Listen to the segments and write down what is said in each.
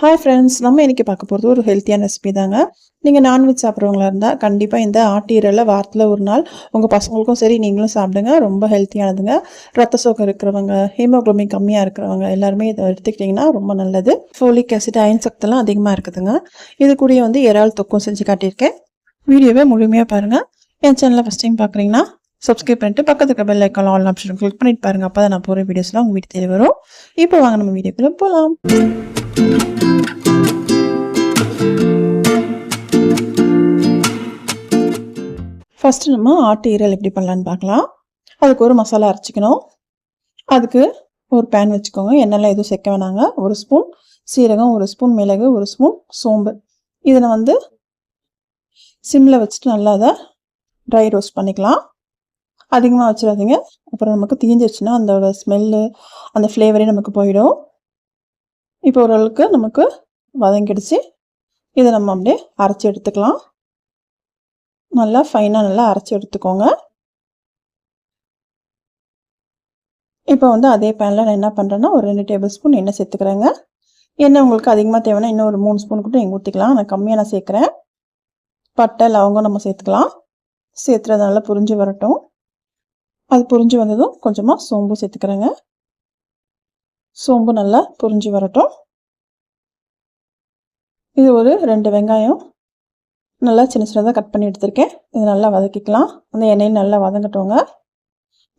Hi friends நம்ம இன்றைக்கி பார்க்க போகிறது ஒரு ஹெல்த்தியான ரெசிபி தாங்க. நீங்கள் நான்வெஜ் சாப்பிட்றவங்களா இருந்தால் கண்டிப்பாக இந்த ஆட்டீரலை வாரத்தில் ஒரு நாள் உங்கள் பசங்களுக்கும் சரி நீங்களும் சாப்பிடுங்க. ரொம்ப ஹெல்த்தியானதுங்க ரத்த சோகம் இருக்கிறவங்க ஹீமோக்ளோபின் கம்மியாக இருக்கிறவங்க எல்லாருமே இதை எடுத்துக்கிட்டிங்கன்னா ரொம்ப நல்லது. ஃபோலிக் ஆசிட் அயன் சக்தெல்லாம் அதிகமாக இருக்குதுங்க. இது கூடயே வந்து இறால் தொக்கும் செஞ்சு காட்டியிருக்கேன். வீடியோவை முழுமையாக பாருங்கள் என் சேனலில் ஃபஸ்ட் டைம் பார்க்குறீங்கன்னா சப்ஸ்கிரைப் பண்ணிட்டு பக்கத்துக்கு bell icon all option click பண்ணிட்டு பாருங்க. அப்போ தான் நான் போகிற வீடியோஸ்லாம் உங்கள் வீட்டு தேடி வரும். இப்போ வாங்க நம்ம வீடியோக்குள்ளே போகலாம் ஃபஸ்ட்டு நம்ம ஆட்டு ஈரல் எப்படி பண்ணலான்னு பார்க்கலாம். அதுக்கு ஒரு மசாலா அரைச்சிக்கணும். அதுக்கு ஒரு பேன் வச்சுக்கோங்க. எண்ணெய்லாம் எதுவும் சேர்க்க வேணாங்க. ஒரு ஸ்பூன் சீரகம் ஒரு ஸ்பூன் மிளகு ஒரு ஸ்பூன் சோம்பு. இதை வந்து சிம்மில் வச்சுட்டு நல்லா அதை ட்ரை ரோஸ்ட் பண்ணிக்கலாம். அதிகமாக வச்சிடாதீங்க. அப்புறம் நமக்கு தீஞ்சிருச்சுன்னா அந்த ஸ்மெல்லு அந்த ஃப்ளேவரே நமக்கு போயிடும். இப்போ ஓரளவுக்கு நமக்கு வதங்கிடுச்சு. இதை நம்ம அப்படியே அரைச்சி எடுத்துக்கலாம். நல்லா ஃபைனாக நல்லா அரைச்சி எடுத்துக்கோங்க. இப்போ வந்து அதே பேனில் நான் என்ன பண்ணுறேன்னா ஒரு ரெண்டு டேபிள் ஸ்பூன் எண்ணெய் சேர்த்துக்கிறேங்க. எண்ணெய் உங்களுக்கு அதிகமாக தேவைன்னா இன்னும் ஒரு மூணு ஸ்பூன் கூட நீங்கள் ஊற்றிக்கலாம் நான் கம்மியாக நான் சேர்க்குறேன். பட்டை லவங்கம் நம்ம சேர்த்துக்கலாம். சேர்த்துறது நல்லா புரிஞ்சு வரட்டும். அது புரிஞ்சு வந்ததும் கொஞ்சமாக சோம்பு சேர்த்துக்கிறேங்க. சோம்பு நல்லா புரிஞ்சு வரட்டும். இது ஒரு ரெண்டு வெங்காயம் நல்லா சின்ன சின்னதாக கட் பண்ணி எடுத்திருக்கேன். இது நல்லா வதக்கிக்கலாம். அந்த எண்ணெயும் நல்லா வதங்கட்டோங்க.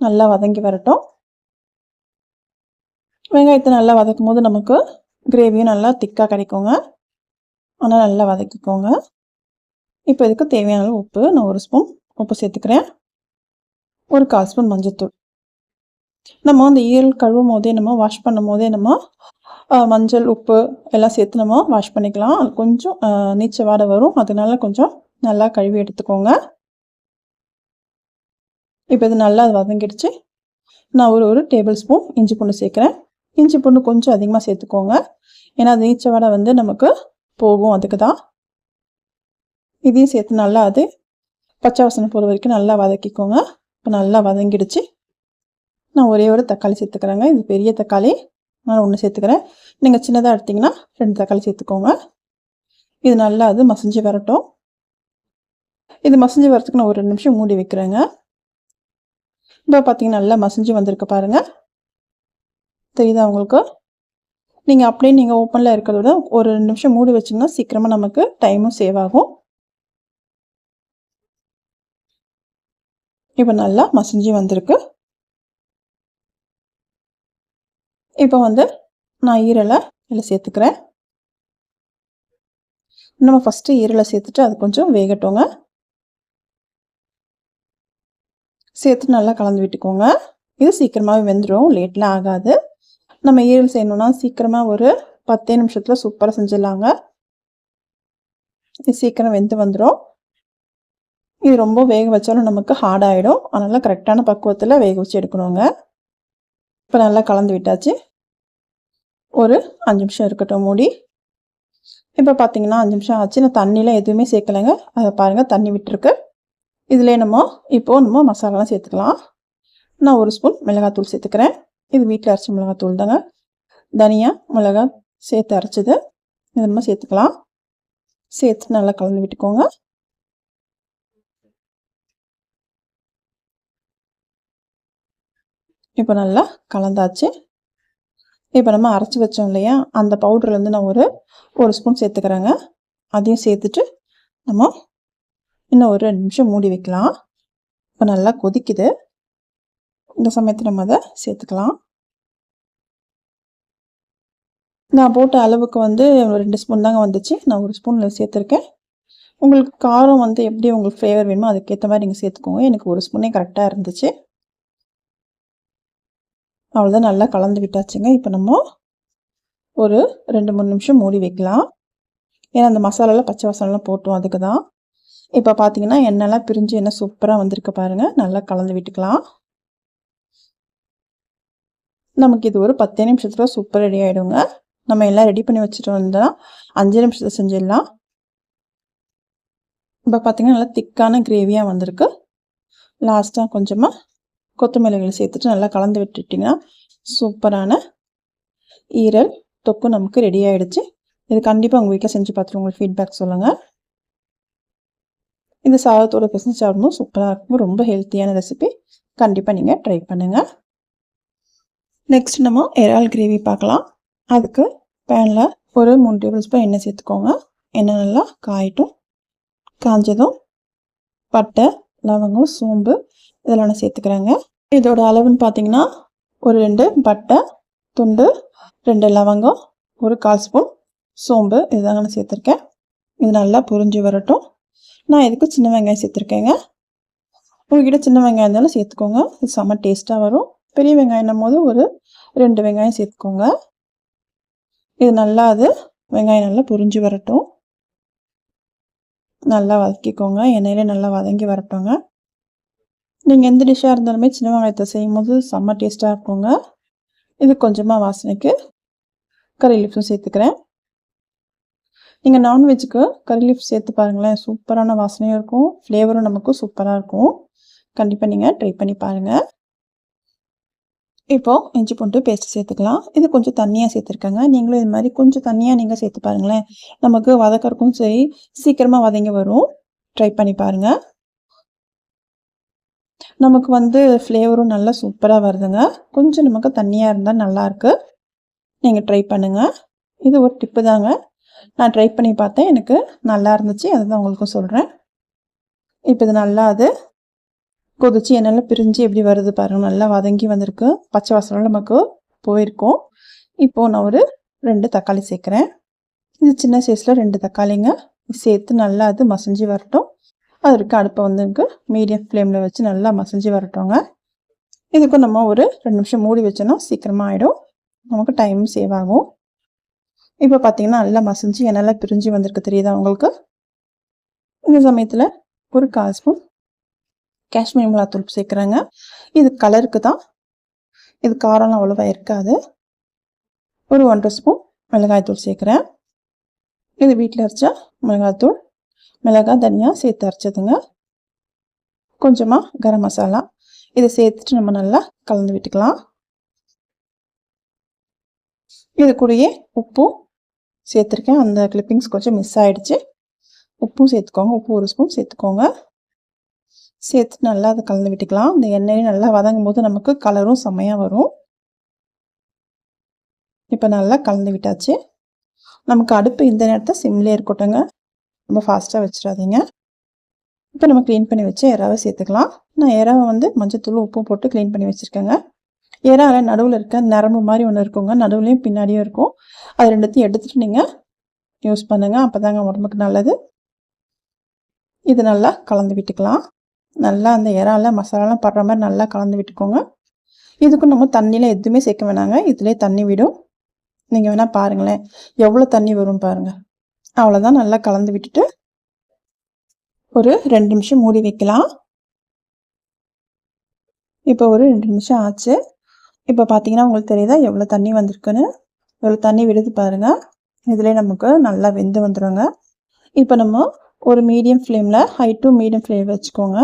நல்லா வதங்கி வரட்டும். வெங்காயத்தை நல்லா வதக்கும் போது நமக்கு கிரேவியும் நல்லா திக்காக கிடைக்குங்க. ஆனால் நல்லா வதக்கிக்கோங்க. இப்போ இதுக்கு தேவையான அளவு உப்பு. நான் ஒரு ஸ்பூன் உப்பு சேர்த்துக்கிறேன். ஒரு கால் ஸ்பூன் மஞ்சத்தூள். நம்ம அந்த ஈரல் கழுவும் போதே நம்ம வாஷ் பண்ணும் போதே நம்ம மஞ்சள் உப்பு எல்லாம் சேர்த்து நம்ம வாஷ் பண்ணிக்கலாம். அது கொஞ்சம் நீச்ச வாடை வரும். அதனால கொஞ்சம் நல்லா கழுவி எடுத்துக்கோங்க. இப்போ இது நல்லா அது வதங்கிடுச்சு. நான் ஒரு ஒரு டேபிள் ஸ்பூன் இஞ்சி பூண்டு சேர்க்குறேன். இஞ்சி பூண்டு கொஞ்சம் அதிகமாக சேர்த்துக்கோங்க. ஏன்னா அது நீச்ச வாடை வந்து நமக்கு போகும். அதுக்கு தான். இதையும் சேர்த்து நல்லா அது பச்சை வாசனை போகிற வரைக்கும் நல்லா வதக்கிக்கோங்க. இப்போ நல்லா வதங்கிடுச்சு. நான் ஒரே ஒரு தக்காளி சேர்த்துக்கிறேங்க. இது பெரிய தக்காளி. நான் ஒன்று சேர்த்துக்கிறேன். நீங்கள் சின்னதாக எடுத்திங்கன்னா ரெண்டு தக்காளி சேர்த்துக்கோங்க. இது நல்லா அது மசிஞ்சு வரட்டும். இது மசிஞ்சு வரத்துக்கு நான் ஒரு ரெண்டு நிமிஷம் மூடி வைக்கிறேங்க. இப்போ பார்த்தீங்கன்னா நல்லா மசிஞ்சு வந்திருக்கு பாருங்கள் தெரியுதா உங்களுக்கு? நீங்கள் அப்படியே நீங்கள் ஓப்பனில் இருக்கிறத விட ஒரு ரெண்டு நிமிஷம் மூடி வச்சிங்கன்னா சீக்கிரமாக நமக்கு டைமும் சேவ் ஆகும். இப்போ நல்லா மசிஞ்சு வந்திருக்கு. இப்போ வந்து நான் ஈரலை இதில் சேர்த்துக்கிறேன். நம்ம ஃபஸ்ட்டு ஈரலை சேர்த்துட்டு அது கொஞ்சம் வேகட்டோங்க. சேர்த்து நல்லா கலந்து விட்டுக்கோங்க. இது சீக்கிரமாகவே வெந்துடும் லேட்லாம் ஆகாது. நம்ம ஈரல் செய்யணும்னா சீக்கிரமாக ஒரு பத்தே நிமிஷத்தில் சூப்பராக செஞ்சிடலாங்க. இது சீக்கிரம் வெந்து வந்துடும் இது ரொம்ப வேக வச்சாலும் நமக்கு ஹார்ட் ஆகிடும் அதனால் கரெக்டான பக்குவத்தில் வேக வச்சு எடுக்கணுங்க. இப்போ நல்லா கலந்து விட்டாச்சு. ஒரு அஞ்சு நிமிஷம் இருக்கட்டும் மூடி. இப்போ பார்த்தீங்கன்னா அஞ்சு நிமிஷம் ஆச்சு. நான் தண்ணியெலாம் எதுவுமே சேர்க்கலைங்க. அதை பாருங்கள் தண்ணி விட்டுருக்கு. இதிலே நம்ம இப்போது நம்ம மசாலாலாம் சேர்த்துக்கலாம். நான் ஒரு ஸ்பூன் மிளகாத்தூள் சேர்த்துக்கிறேன். இது வீட்டில் அரைச்ச மிளகாத்தூள் தாங்க. தனியாக மிளகா சேர்த்து அரைச்சது. இது நம்ம சேர்த்துக்கலாம். சேர்த்து நல்லா கலந்து விட்டுக்கோங்க. இப்போ நல்லா கலந்தாச்சு. இப்போ நம்ம அரைச்சி வச்சோம் இல்லையா? அந்த பவுடர்லேருந்து நான் ஒரு ஒரு ஸ்பூன் சேர்த்துக்கிறேங்க. அதையும் சேர்த்துட்டு நம்ம இன்னும் ஒரு ரெண்டு நிமிஷம் மூடி வைக்கலாம். இப்போ நல்லா கொதிக்குது. இந்த சமயத்தில் நம்ம அதை சேர்த்துக்கலாம். நான் போட்ட அளவுக்கு வந்து ரெண்டு ஸ்பூன் தாங்க வந்துச்சு. நான் ஒரு ஸ்பூனில் சேர்த்துருக்கேன். உங்களுக்கு காரம் வந்து எப்படி உங்களுக்கு ஃப்ளேவர் வேணுமோ அதுக்கேற்ற மாதிரி நீங்கள் சேர்த்துக்கோங்க. எனக்கு ஒரு ஸ்பூனே கரெக்டாக இருந்துச்சு. அவ்வளோதான் நல்லா கலந்து விட்டாச்சுங்க. இப்போ நம்ம ஒரு ரெண்டு மூணு நிமிஷம் மூடி வைக்கலாம். ஏன்னா அந்த மசாலாலாம் பச்சை வாசனெலாம் போட்டோம் அதுக்கு தான் இப்போ பார்த்தீங்கன்னா எண்ணெய்லாம் பிரிஞ்சு என்ன சூப்பராக வந்திருக்கு பாருங்கள் நல்லா கலந்து விட்டுக்கலாம். நமக்கு இது ஒரு பத்தே நிமிஷத்தில் சூப்பர் ரெடி ஆகிடுங்க நம்ம எல்லாம் ரெடி பண்ணி வச்சுட்டு வந்தால் அஞ்சு நிமிஷத்தில் செஞ்சிடலாம். இப்போ பார்த்தீங்கன்னா நல்லா திக்கான கிரேவியாக வந்திருக்கு. லாஸ்ட்டாக கொஞ்சமாக கொத்தமல்லிகளை சேர்த்துட்டு நல்லா கலந்து விட்டுட்டிங்கன்னா சூப்பரான ஈரல் தொக்கு நமக்கு ரெடி ஆகிடுச்சு இது கண்டிப்பாக உங்கள் வீட்டில் செஞ்சு பார்த்துட்டு உங்களுக்கு ஃபீட்பேக் சொல்லுங்கள் இந்த சாதத்தோட பிசைஞ்சு சாப்பிடும்போது சூப்பராக இருக்கும். ரொம்ப ஹெல்த்தியான ரெசிபி கண்டிப்பாக நீங்கள் ட்ரை பண்ணுங்கள் நெக்ஸ்ட் நம்ம இறால் கிரேவி பார்க்கலாம். அதுக்கு பேனில் ஒரு மூணு டேபிள் ஸ்பூன் எண்ணெய் சேர்த்துக்கோங்க. எண்ணெய் நல்லா காயட்டும் காஞ்சதும் பட்டை லவங்கம் சோம்பு இதெல்லாம் நான் சேர்த்துக்கிறேங்க. இதோட அளவுன்னு பார்த்தீங்கன்னா ஒரு ரெண்டு பட்டை துண்டு ரெண்டு லவங்கம் ஒரு கால் ஸ்பூன் சோம்பு இதுதாங்க நான் சேர்த்துருக்கேன். இது நல்லா புரிஞ்சு வரட்டும். நான் இதுக்கு சின்ன வெங்காயம் சேர்த்துருக்கேங்க. உங்ககிட்ட சின்ன வெங்காயம் இருந்தாலும் சேர்த்துக்கோங்க. இது செம்ம டேஸ்ட்டாக வரும். பெரிய வெங்காயம் போது ஒரு ரெண்டு வெங்காயம் சேர்த்துக்கோங்க. இது நல்லா அது வெங்காயம் நல்லா புரிஞ்சு வரட்டும். நல்லா வதக்கிக்கோங்க. எண்ணெயிலே நல்லா வதங்கி வரட்டோங்க. நீங்கள் எந்த டிஷ்ஷாக இருந்தாலுமே சின்ன வெங்காயத்தை செய்யும் போது செம்ம டேஸ்ட்டாக இருக்குங்க. இது கொஞ்சமாக வாசனைக்கு கறி லீஃப்ஸும் சேர்த்துக்கிறேன். நீங்கள் நான்வெஜ்ஜுக்கு கறி லீஃப் சேர்த்து பாருங்களேன். சூப்பரான வாசனையும் இருக்கும். ஃப்ளேவரும் நமக்கு சூப்பராக இருக்கும். கண்டிப்பாக நீங்கள் ட்ரை பண்ணி பாருங்கள் இப்போது இஞ்சி பூண்டு பேஸ்ட் சேர்த்துக்கலாம். இது கொஞ்சம் தண்ணியாக சேர்த்துருக்கேங்க. நீங்களும் இது மாதிரி கொஞ்சம் தண்ணியாக நீங்கள் சேர்த்து பாருங்களேன். நமக்கு வதக்கறக்கும் சரி சீக்கிரமாக வதங்கி வரும். ட்ரை பண்ணி பாருங்கள் நமக்கு வந்து ஃப்ளேவரும் நல்லா சூப்பராக வருதுங்க. கொஞ்சம் நமக்கு தண்ணியாக இருந்தால் நல்லாயிருக்கு நீங்கள் ட்ரை பண்ணுங்கள் இது ஒரு டிப்பு தாங்க. நான் ட்ரை பண்ணி பார்த்தேன். எனக்கு நல்லா இருந்துச்சு. அதுதான் உங்களுக்கும் சொல்கிறேன் இப்போ இது நல்லா அது கொதிச்சு எண்ணெயில் பிரிஞ்சு எப்படி வருது பாருங்கள் நல்லா வதங்கி வந்திருக்கு. பச்சை வாசனம் நமக்கு போயிருக்கோம். இப்போது நான் ஒரு ரெண்டு தக்காளி சேர்க்குறேன். இது சின்ன சைஸில் ரெண்டு தக்காளிங்க. சேர்த்து நல்லா அது மசிஞ்சு வரட்டும். அதற்கு அடுப்பை வந்து மீடியம் ஃப்ளேமில் வச்சு நல்லா மசிஞ்சு வரட்டோங்க இதுக்கும் நம்ம ஒரு ரெண்டு நிமிஷம் மூடி வச்சோன்னா சீக்கிரமாக ஆகிடும் நமக்கு டைம் சேவ் ஆகும். இப்போ பார்த்தீங்கன்னா நல்லா மசிஞ்சு எண்ணெல்லாம் பிரிஞ்சு வந்திருக்கு. தெரியுதா உங்களுக்கு? இந்த சமயத்தில் ஒரு கால் ஸ்பூன் காஷ்மீர் மிளகாத்தூள் சேர்க்குறாங்க. இது கலருக்கு தான். இது காரம்லாம் அவ்வளோவா இருக்காது. ஒரு ஒன்றரை ஸ்பூன் மிளகாய்த்தூள் சேர்க்குறேன். இது வீட்டில் அரைச்சா மிளகாய்த்தூள் மிளகாய் தனியாக சேர்த்து அரைச்சதுங்க. கொஞ்சமாக கரம் மசாலா. இதை சேர்த்துட்டு நம்ம நல்லா கலந்து விட்டுக்கலாம். இது கூடயே உப்பும் சேர்த்துருக்கேன். அந்த கிளிப்பிங்ஸ் கொஞ்சம் மிஸ் ஆகிடுச்சு உப்பும் சேர்த்துக்கோங்க. உப்பு ஒரு ஸ்பூன் சேர்த்துக்கோங்க. சேர்த்து நல்லா அதை கலந்து விட்டுக்கலாம். இந்த எண்ணெயும் நல்லா வதங்கும் போது நமக்கு கலரும் செம்மையாக வரும். இப்போ நல்லா கலந்து விட்டாச்சு. நமக்கு அடுப்பு இந்த நேரத்தை சிம்லேயே இருக்கட்டுங்க ரொம்ப ஃபாஸ்ட்டாக வச்சிடாதீங்க. இப்போ நம்ம க்ளீன் பண்ணி வச்சு இறாவை சேர்த்துக்கலாம். நான் இறாவை வந்து மஞ்சத்தூள் உப்பும் போட்டு க்ளீன் பண்ணி வச்சுருக்கேங்க. இறாவில் நடுவில் இருக்க நரம்பு மாதிரி ஒன்று இருக்குங்க. நடுவுலையும் பின்னாடியும் இருக்கும். அது ரெண்டுத்தையும் எடுத்துகிட்டு நீங்கள் யூஸ் பண்ணுங்கள் அப்போ தாங்க உடம்புக்கு நல்லது. இது நல்லா கலந்து விட்டுக்கலாம். நல்லா அந்த இறால மசாலாலாம் படுற மாதிரி நல்லா கலந்து விட்டுக்கோங்க. இதுக்கும் நம்ம தண்ணியில் எதுவுமே சேர்க்க வேணாங்க. இதுலேயே தண்ணி விடும். நீங்கள் வேணால் பாருங்களேன். எவ்வளோ தண்ணி வரும் பாருங்கள் அவ்வளோதான் நல்லா கலந்து விட்டுட்டு ஒரு ரெண்டு நிமிஷம் மூடி வைக்கலாம். இப்போ ஒரு ரெண்டு நிமிஷம் ஆச்சு. இப்போ பார்த்தீங்கன்னா உங்களுக்கு தெரியுதா எவ்வளோ தண்ணி வந்திருக்குன்னு? எவ்வளோ தண்ணி விடுது பாருங்கள் இதிலே நமக்கு நல்லா வெந்து வந்துடுங்க இப்போ நம்ம ஒரு மீடியம் ஃப்ளேமில் ஹை டு மீடியம் ஃப்ளேம் வச்சுக்கோங்க.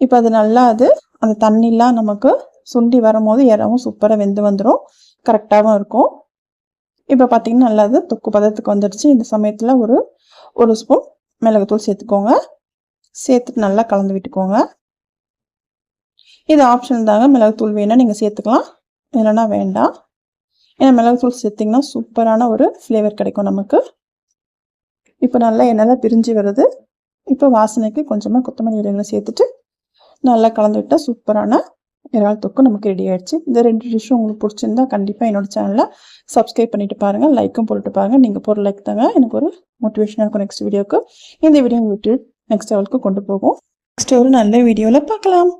இப்போ அது நல்லா அது அந்த தண்ணிலாம் நமக்கு சுண்டி வரும்போது இறவும் சூப்பராக வெந்து வந்துடும் கரெக்டாகவும் இருக்கும். இப்போ பார்த்தீங்கன்னா நல்லா அது தொக்கு பதத்துக்கு வந்துடுச்சு. இந்த சமயத்தில் ஒரு ஒரு ஸ்பூன் மிளகுத்தூள் சேர்த்துக்கோங்க. சேர்த்துட்டு நல்லா கலந்து விட்டுக்கோங்க. இது ஆப்ஷன் தாங்க மிளகுத்தூள் வேணால் நீங்கள் சேர்த்துக்கலாம். இல்லைன்னா வேண்டாம். ஏன்னா மிளகுத்தூள் சேர்த்திங்கன்னா சூப்பரான ஒரு ஃப்ளேவர் கிடைக்கும் நமக்கு. இப்போ நல்லா எண்ணெய் பிரிஞ்சு வருது. இப்போ வாசனைக்கு கொஞ்சமாக கொத்தமல்லி இலைகளை சேர்த்துட்டு நல்லா கலந்து விட்டால் சூப்பரான இறால் தொக்கு நமக்கு ரெடி ஆயிடுச்சு. இந்த ரெண்டு டிஷ்ஷும் உங்களுக்கு பிடிச்சிருந்தா கண்டிப்பாக என்னோட சேனலில் சப்ஸ்கிரைப் பண்ணிட்டு பாருங்கள் லைக்கும் போட்டுட்டு பாருங்கள் நீங்கள் போகிற லைக் தாங்க எனக்கு ஒரு மோட்டிவேஷனாக இருக்கும் நெக்ஸ்ட் வீடியோக்கு இந்த வீடியோ விட்டு நெக்ஸ்ட் லெவலுக்கு கொண்டு போகும். நெக்ஸ்ட் ஒரு நல்ல வீடியோவில் பார்க்கலாம்.